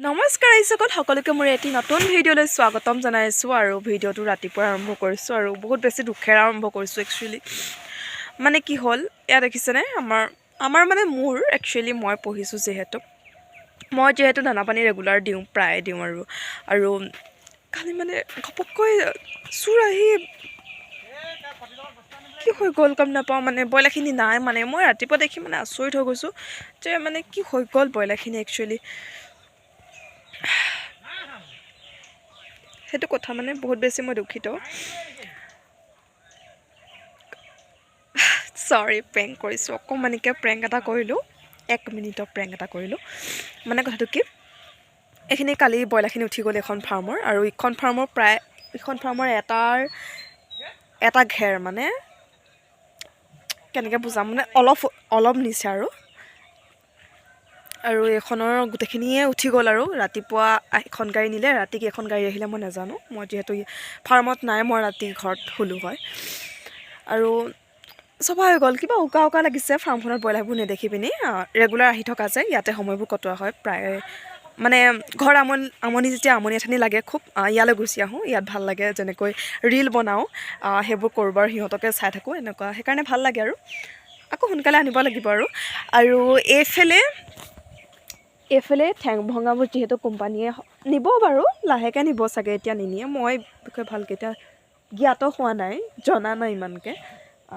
নমস্কাৰ আইসকল সকলোকে মোৰ এটি নতুন ভিডিঅ'লৈ স্বাগতম জনাইছোঁ আৰু ভিডিঅ'টো ৰাতিপুৱা আৰম্ভ কৰিছোঁ আৰু বহুত বেছি দুখেৰে আৰম্ভ কৰিছোঁ একচুৱেলি মানে কি হ'ল এয়া দেখিছেনে? আমাৰ আমাৰ মানে মোৰ একচুৱেলি মই পঢ়িছোঁ যিহেতু। মই যিহেতু দানা পানী ৰেগুলাৰ দিওঁ প্ৰায়ে দিওঁ আৰু আৰু খালি মানে ঘপককৈ চোৰ আহি কি হৈ গ'ল গম নাপাওঁ মানে ব্ৰইলাৰখিনি নাই মানে। মই ৰাতিপুৱা দেখি মানে আচৰিত হৈ গৈছোঁ যে মানে কি হৈ গ'ল ব্ৰইলাৰখিনি একচুৱেলি সেইটো কথা মানে বহুত বেছি মই দুখিত। চৰি প্ৰেংক কৰিছোঁ। অকণমানিকৈ প্ৰেংক এটা কৰিলোঁ। এক মিনিটৰ প্ৰেংক এটা কৰিলোঁ। মানে কথাটো কি? এইখিনি কালি ব্ৰইলাৰখিনি উঠি গ'ল এখন ফাৰ্মৰ আৰু ইখন ফাৰ্মৰ প্ৰায় ইখন ফাৰ্মৰ এটাৰ এটা ঘেৰ মানে কেনেকৈ বুজাম মানে অলপ অলপ নিছে আৰু। আৰু এইখনৰ গোটেইখিনিয়ে উঠি গ'ল আৰু। ৰাতিপুৱা এখন গাড়ী নিলে ৰাতি কেইখন গাড়ী আহিলে মই নাজানো। মই যিহেতু ফাৰ্মত নাই মই ৰাতি ঘৰত শুলোঁ হয়। আৰু চফা হৈ গ'ল কিবা উকা উকা লাগিছে ফাৰ্মখনত ব্ৰইলাৰবোৰ নেদেখি পিনি। ৰেগুলাৰ আহি থকা যে ইয়াতে সময়বোৰ কটোৱা হয় প্ৰায় মানে ঘৰ আমনি আমনি যেতিয়া আমনি এঠানি লাগে খুব ইয়ালৈ গুচি আহোঁ ইয়াত ভাল লাগে যেনেকৈ ৰীল বনাওঁ সেইবোৰ কৰোবাৰ সিহঁতকে চাই থাকোঁ এনেকুৱা সেইকাৰণে ভাল লাগে আৰু। আকৌ সোনকালে আনিব লাগিব আৰু। আৰু এইফালে এইফালে ঠেং ভঙাবোৰ যিহেতু কোম্পানীয়ে নিব বাৰু লাহেকৈ নিব চাগে এতিয়া নিনিয়ে। মই বিষয়ে ভালকৈ এতিয়া জ্ঞাত হোৱা নাই জনা নাই ইমানকৈ।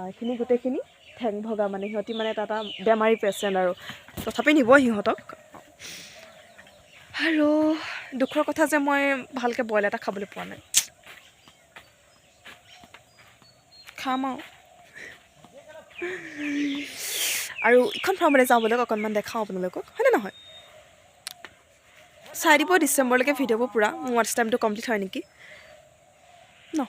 এইখিনি গোটেইখিনি ঠেং ভগা মানে সিহঁতি মানে এটা এটা বেমাৰী পেচেণ্ট আৰু। তথাপি নিব সিহঁতক। আৰু দুখৰ কথা যে মই ভালকৈ বইল এটা খাবলৈ পোৱা নাই। খাম আৰু আৰু ইখন ফাৰ্মলৈ যাওঁ বুলি অকণমান দেখাওঁ আপোনালোকক হয়নে নহয়? চাই দিব ডিচেম্বৰলৈকে ভিডিঅ'বোৰ পূৰা মোৰ ৱাটচ টাইমটো কমপ্লিট হয় নেকি? ন।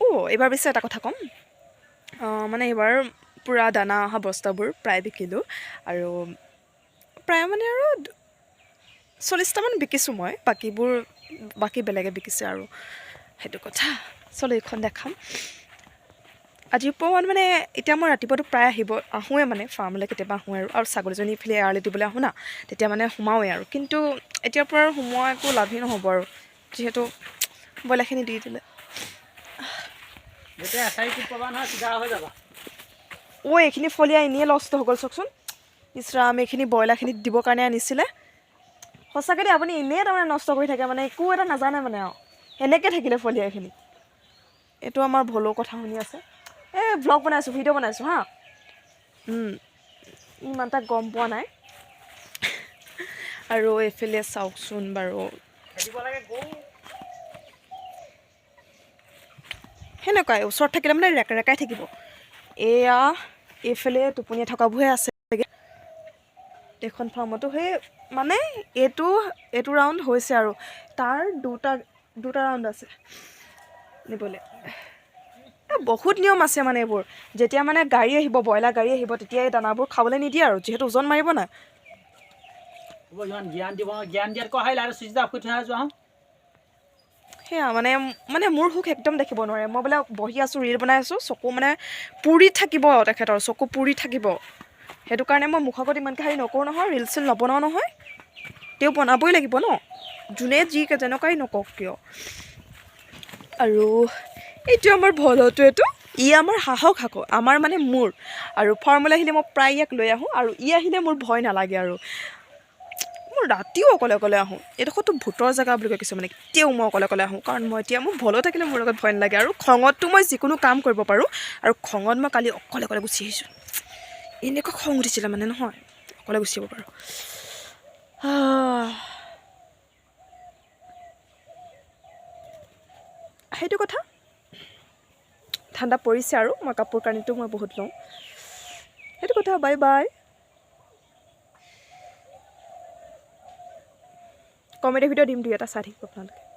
অ' এইবাৰ পিছে এটা কথা ক'ম। মানে এইবাৰ পূৰা দানা অহা বস্তাবোৰ প্ৰায় বিকিলোঁ আৰু প্ৰায় মানে আৰু চল্লিছটামান বিকিছোঁ মই বাকীবোৰ বাকী বেলেগে বিকিছে আৰু। সেইটো কথা। চলো এইখন দেখাম। আজিৰ পৰা মানে এতিয়া মই ৰাতিপুৱাতো প্ৰায় আহিব আহোঁৱে মানে ফাৰ্মলৈ কেতিয়াবা আহোঁ আৰু আৰু ছাগলীজনী ইফালে এৰালি দিবলৈ আহোঁ না তেতিয়া মানে সোমাওঁৱে আৰু। কিন্তু এতিয়াৰ পৰা আৰু সোমোৱা একো লাভেই নহ'ব আৰু যিহেতু ব্ৰইলাৰখিনি দি দিলে। অ' এইখিনি ফলিয়া এনেই লষ্ট হৈ গ'ল চাওকচোন ইছৰাম এইখিনি ব্ৰইলাৰখিনি দিবৰ কাৰণে আনিছিলে। সঁচাকৈ দেই আপুনি এনেই তাৰমানে নষ্ট কৰি থাকে মানে একো এটা নাজানে মানে আৰু। সেনেকৈ থাকিলে ফলিয়া এইখিনি এইটো আমাৰ ভুলো কথা শুনি আছে। এই ভ্লগ বনাইছোঁ ভিডিঅ' বনাইছোঁ হা। ইমান এটা গম পোৱা নাই। আৰু এইফালে চাওকচোন বাৰু। সেনেকুৱাই ওচৰত থাকিলে মানে ৰেক ৰেকাই থাকিব। এয়া এইফালে টোপনিয়াই থকাবোৰহে আছে এইখন ফাৰ্মতো সেই মানে এইটো এইটো ৰাউণ্ড হৈছে আৰু। তাৰ দুটা দুটা ৰাউণ্ড আছে। নিবলৈ। বহুত নিয়ম আছে মানে এইবোৰ। যেতিয়া মানে গাড়ী আহিব ব্ৰইলাৰ গাড়ী আহিব তেতিয়া এই দানাবোৰ খাবলৈ নিদিয়ে আৰু যিহেতু ওজন মাৰিব যোৱা সেয়া মানে মানে মোৰ সুখ একদম দেখিব নোৱাৰে। মই বোলে বহি আছোঁ ৰীল বনাই আছোঁ চকু মানে পুৰি থাকিব তেখেতৰ চকু পুৰি থাকিব। সেইটো কাৰণে মই মুখৰ আগত ইমানকৈ হেৰি নকৰোঁ নহয় ৰীল চিল নবনাওঁ নহয়। তেওঁ বনাবই লাগিব ন। যোনে যি যেনেকুৱাই নকওক কিয়। আৰু এইটো আমাৰ ভলটো এইটো। ই আমাৰ সাহস আকৌ আমাৰ মানে মোৰ। আৰু ফাৰ্মলৈ আহিলে মই প্ৰায় ইয়াক লৈ আহোঁ আৰু ই আহিলে মোৰ ভয় নালাগে আৰু। মোৰ ৰাতিও অকলে অকলে আহোঁ। এইডোখৰতো ভূতৰ জেগা বুলি কয় কিছুমানে এতিয়াও মই অকলে অকলে আহোঁ। কাৰণ মই এতিয়া মোৰ ভলো থাকিলে মোৰ লগত ভয় নালাগে। আৰু খঙততো মই যিকোনো কাম কৰিব পাৰোঁ আৰু খঙত মই কালি অকলে অকলে গুচি আহিছোঁ। এনেকুৱা খং উঠিছিলে মানে নহয় অকলে গুচি আহিব পাৰোঁ। সেইটো কথা। ঠাণ্ডা পৰিছে আৰু মই কাপোৰ কানিটো মই বহুত লওঁ। সেইটো কথা, বাই বাই। কমেডি ভিডিঅ' দিম দুই এটা চাই থাকিব আপোনালোকে।